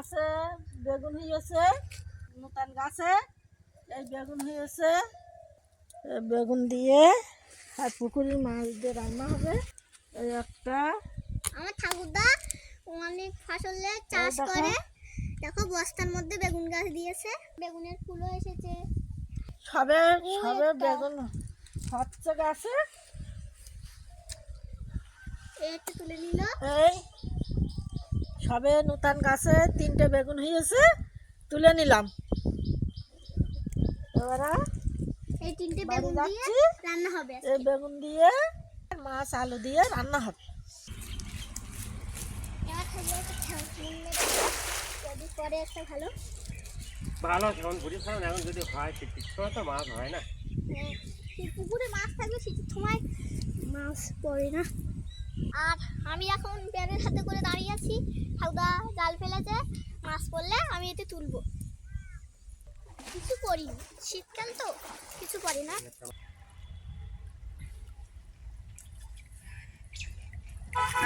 গাছে বেগুন হয়েছে নতুন গাছে এই বেগুন হয়েছে বেগুন দিয়ে আর পুকুরের মাছ দিয়ে রান্না হবে। এই একটা। আমার ঠাকুরদা অনেক ফসলের চাষ করে। দেখো বস্তার মধ্যে বেগুন গাছ দিয়েছে। বেগুনের ফুলও এসেছে। সবে সবে বেগুন হচ্ছে গাছে। এই তুলে নিল। এই সবে নতুন গাছে তিনটে বেগুন হয়েছে তুলে নিলাম। এবারে এই তিনটে বেগুন দিয়ে রান্না হবে এই বেগুন দিয়ে মাছ আলু দিয়ে রান্না হবে। এবার থাকবে একটা ঠাকুর যদি পরে একটা ভালো। ভালো এখন ঘুরি ফেরান এখন যদি হয় শীতের সময় তো মাছ হয় না। হ্যাঁ, পুকুরে মাছ থাকলে শীতের সময় মাছ পড়ে না। আর আমি এখন ব্যাগের হাতে করে দাঁড়িয়ে আছি। ঠাকুদা জাল ফেলেছে মাছ পড়লে আমি এতে তুলবো। কিছু করি শীতকাল তো কিছু করি না।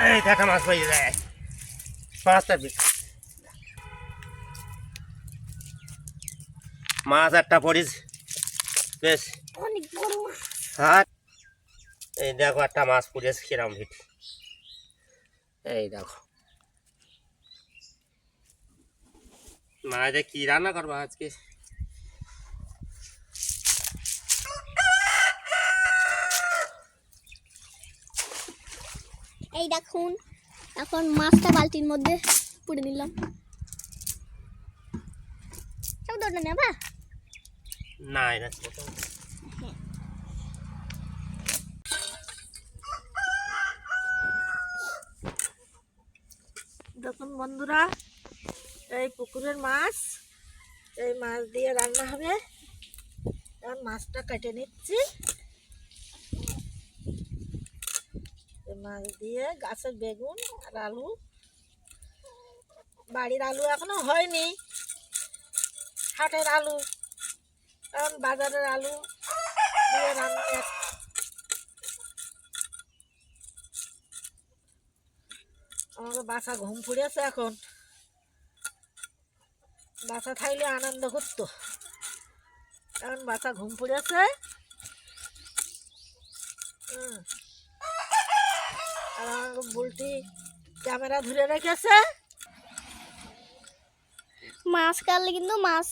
এই দেখা মাছ পাই যায় পাঁচটা মাছ একটা পড়িস। বেশ। অনেক বড় এই দেখো একটা মাছ পড়েছে কিরম ভিট এই দেখো। মাঝে কি রান্না করব আজকে? এই দেখুন এখন মাছটা বালতির মধ্যে পুড়ে দিলাম সব দৌড়টা নেবা না এটা বন্ধুরা, এই পুকুরের মাছ, এই মাছ দিয়ে রান্না হবে। এখন মাছটা কেটে নিচ্ছি। মাছ দিয়ে গাছের বেগুন আর আলু। বাড়ির আলু এখনও হয়নি, হাটের আলু, কারণ বাজারের আলু দিয়ে রান্না আমাকে বাসা ঘুম ফুড়েছে এখন। বাসা থাকলে আনন্দ করতো। এখন বাসা ঘুম ফুড়েছে। আর আমাকে বুলটি ক্যামেরা ধরে রেখেছে। মাছ কাটলে কিন্তু মাছ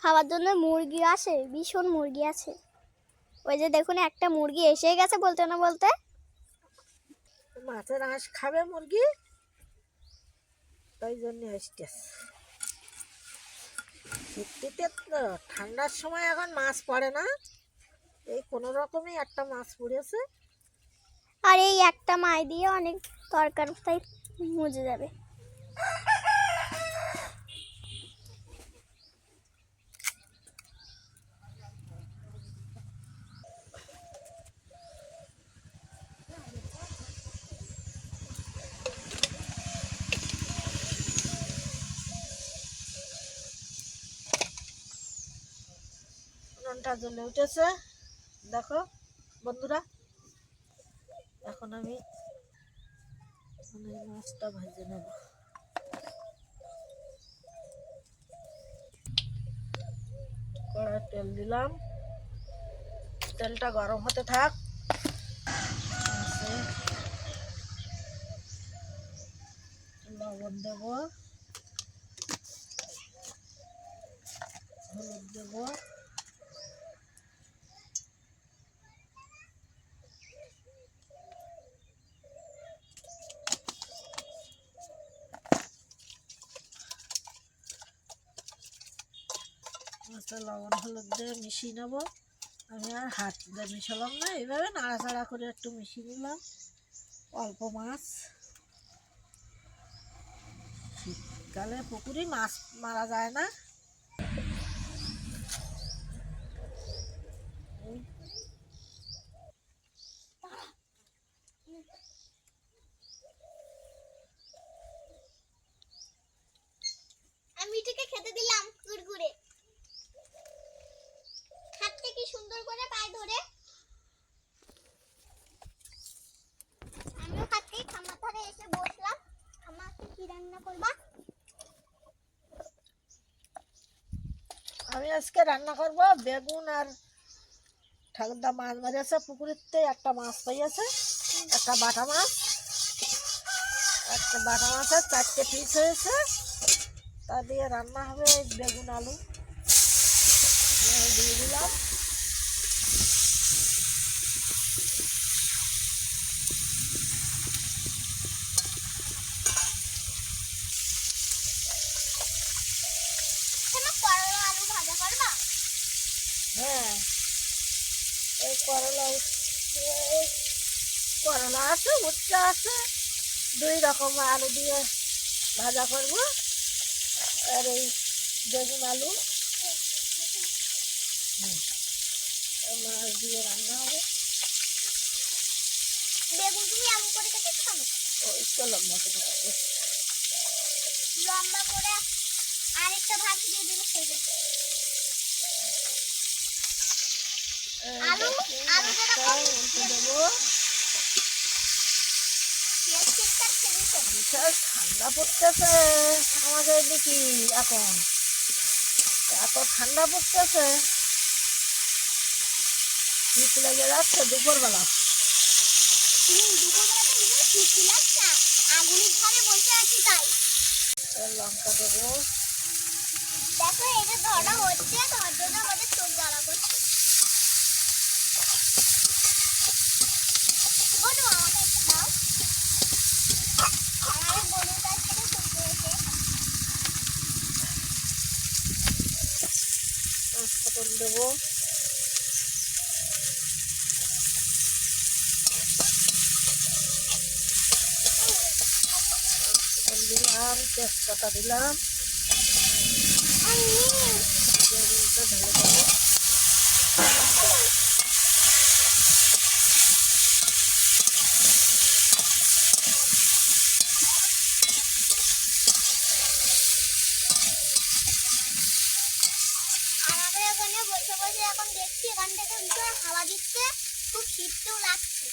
খাওয়ার জন্য মুরগি আসে ভীষণ মুরগি আছে। ওই যে দেখুন একটা মুরগি এসে গেছে বলতে না বলতে। মাছের আঁশ খাবে মুরগি? তাই জন্য আসতেছে শীতটিতে ঠান্ডার সময় এখন মাছ পড়ে না। এই কোনো রকমই একটা মাছ পড়েছে। আর এই একটা মাই দিয়ে অনেক তরকারি তাই মজে যাবে। উনুনটা জ্বলে উঠেছে। দেখো, বন্ধুরা, এখন আমি মাছটা ভেজে নেব। কড়াই তেল দিলাম। তেলটা গরম হতে থাক। লবণ দেব। হলুদ দেবো। মাছটা লবণ হলুদ দিয়ে মিশিয়ে নেব। আমি আর হাত দিয়ে মিশালাম না, এইভাবে নাড়াচাড়া করে একটু মিশিয়ে নিলাম। অল্প মাছ। শীতকালে পুকুরে মাছ মারা যায় না আমি এটাকে খেতে দিলাম কুরকুরে হাতটা কি সুন্দর করে পায়ে ধরে আমিও খামার ধারে এসে বসলাম। কি রান্না করবা? আমি আজকে রান্না করব বেগুন আর ঠাকুরদা মাছ মারিয়েছে পুকুরেতে একটা মাছ পাইয়াছে, একটা বাটা মাছ। একটা বাটা মাছের চারটে পিস হয়েছে, তা দিয়ে রান্না হবে বেগুন আলু। দিয়ে দিলাম তুমি করলা আলু ভাজা করবা হ্যাঁ এই করলা উচ্ছে করলা আছে উচ্ছে আছে দুই রকম আলু দিয়ে ভাজা করব। আর এই বেগুন আলু। মাছ দিয়ে রান্না হবে। বেগুন তুমি করে ওই মতো লম্বা করে আরেকটা ভাগ দিয়ে। আলু আলু দেবো। বিশাল ঠান্ডা পড়তেছে আমাদের এদিকে এখন। এত ঠান্ডা পড়তেছে। শীত লেগে যাচ্ছে দুপুরবেলা। লঙ্কা দেবো। দেখো এটা ধরা হচ্ছে তার জন্য আমাদের চোখ জ্বালা করছে বনু আমাকে একটু দাও আমার বনুর কাছ থেকে শুনতে হয়েছে ফোটন দেবো ফোটন দিলাম তেজপাতা দিলাম। বেগুনটা ঢেলে দেবো হাওয়া দিচ্ছে খুব শীতও লাগছে।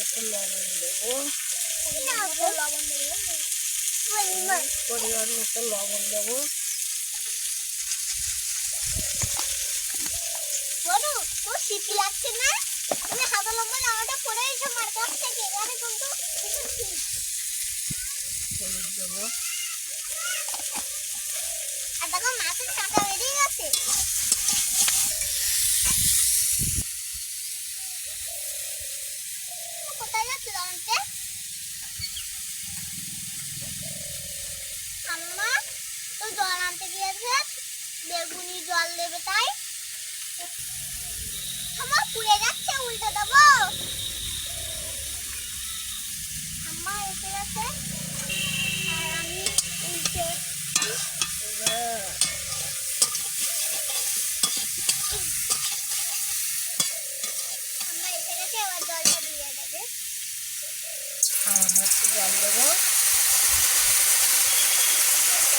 একটু লবণ দেবো পরিমাণ মতো লবণ দেবো শীত লাগছে না তুমি হাতা লম্বা পরে এসো মার কিন্তু আর দেখো মাছের কাঁটা বেরিয়ে গেছে কোথায় যাচ্ছে জানতে আম্মা তো জল আনতে গিয়েছে বেগুনি জল দেবে তাই আমার পুড়ে যাচ্ছে উল্টে দেবো আম্মা এসে গেছে আর আমি উল্টে এবার আমরা এসে গেছে এবার জলটা দিয়ে দেবে আর একটু জল দেবো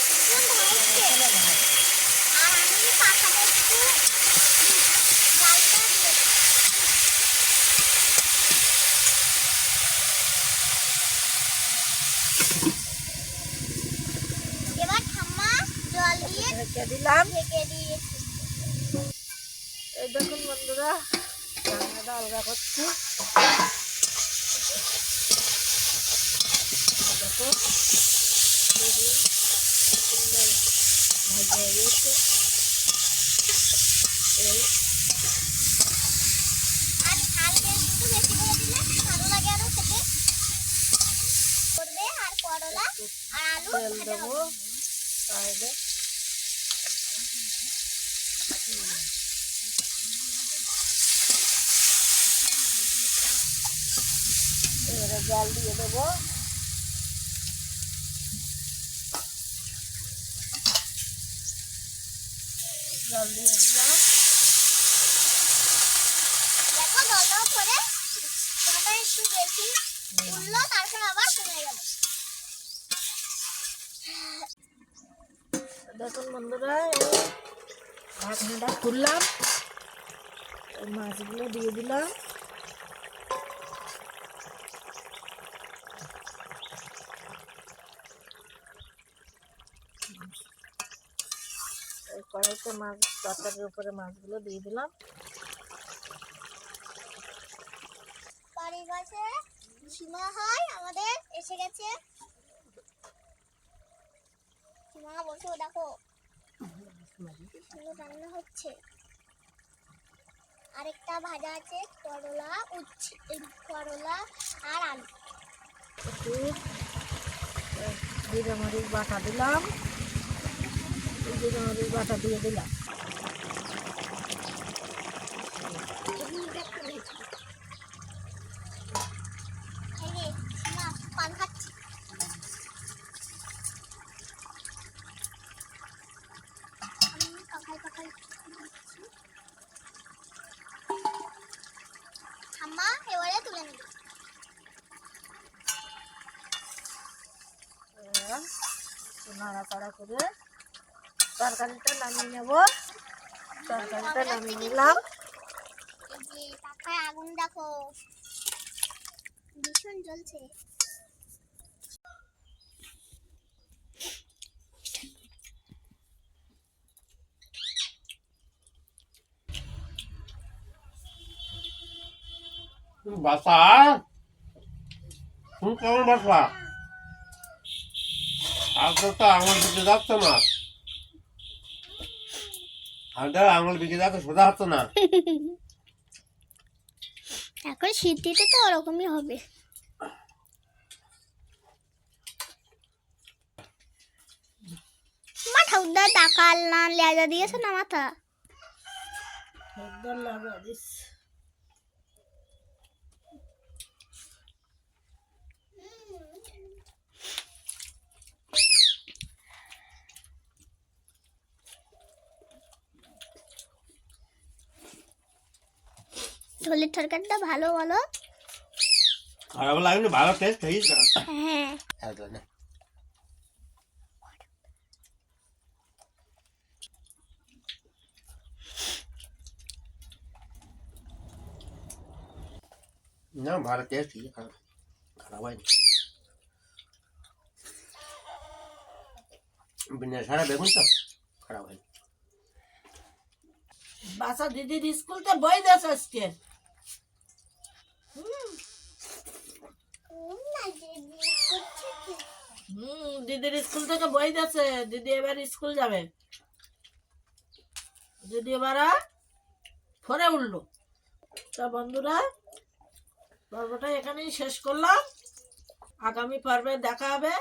ভীষণ ধরছে আর আমি পাখাটা একটু জালটা দিয়ে দেবো এবার ঠাম্মা জল দিয়ে ঢেকে দিলাম। এই দেখুন বন্ধুরা রান্নাটা আলগা করছি। দেখো বেগুন সুন্দর ভাজা হয়ে গেছে এই আর ঝালটা একটু বেশি করে দিলে ভালো লাগে আরও খেতে করবে আর করলা আর আলু তেল ভাজা দেবো হবে। তাহলে এবারে জল দিয়ে দেবো। জল দিয়ে দিলাম। দেখো জলটা একটু বেশি উঠল তারপর আবার কমে গেল। দেখুন বন্ধুরা ঢাকনাটা খুললাম মাছগুলো দিয়ে দিলাম। কড়াইতে মাছ তরকারির উপরে মাছগুলো দিয়ে দিলাম। বাড়ির পাশে সীমা হয় আমাদের এসে গেছে। সীমা বসো দেখো। সুন্দর রান্না হচ্ছে। আরেকটা ভাজা আছে করলা উচ্ছে করলা আর আলু। একটু মরিচ বাটা দিলাম। জিরে মরিচ বাটা দিয়ে দিলাম এই ঠাম্মা এবারে তুলে নিবি এবার করে তরকারিটা নামিয়ে নেব তরকারিটা নামিয়ে নিলাম এই যে কাকায় আগুন দেখো ভীষণ জ্বলছে বাসা তুমি কেমন বাসা আজকে তো আঙুল বিকে যাচ্ছে না আগে আঙুল বিকে যাচ্ছে সোজা হচ্ছে না। এখন সিদ্ধিতে তো ওরকমই হবে। মা ঠাকুরদা টাকা না লেজা দিয়েছে না মাথা? লাগা দিস ঝোলের তরকারিটা ভালো বলো? খারাপ লাগেনি ভালো টেস্ট হয়েছে হ্যাঁ। একদম না। না ভালো টেস্ট হয়েছে খারাপ? খারাপ হয়নি বিনা সারা বেগুন তো? খারাপ হয়নি বাসা দিদির স্কুলতে বই দেশ আজকে। দিদির স্কুল থেকে বই যাচ্ছে দিদি এবার স্কুল যাবে। দিদি এবার ফোরে উঠল। তা বন্ধুরা, পর্বটা এখানেই শেষ করলাম। আগামী পর্বে দেখা হবে।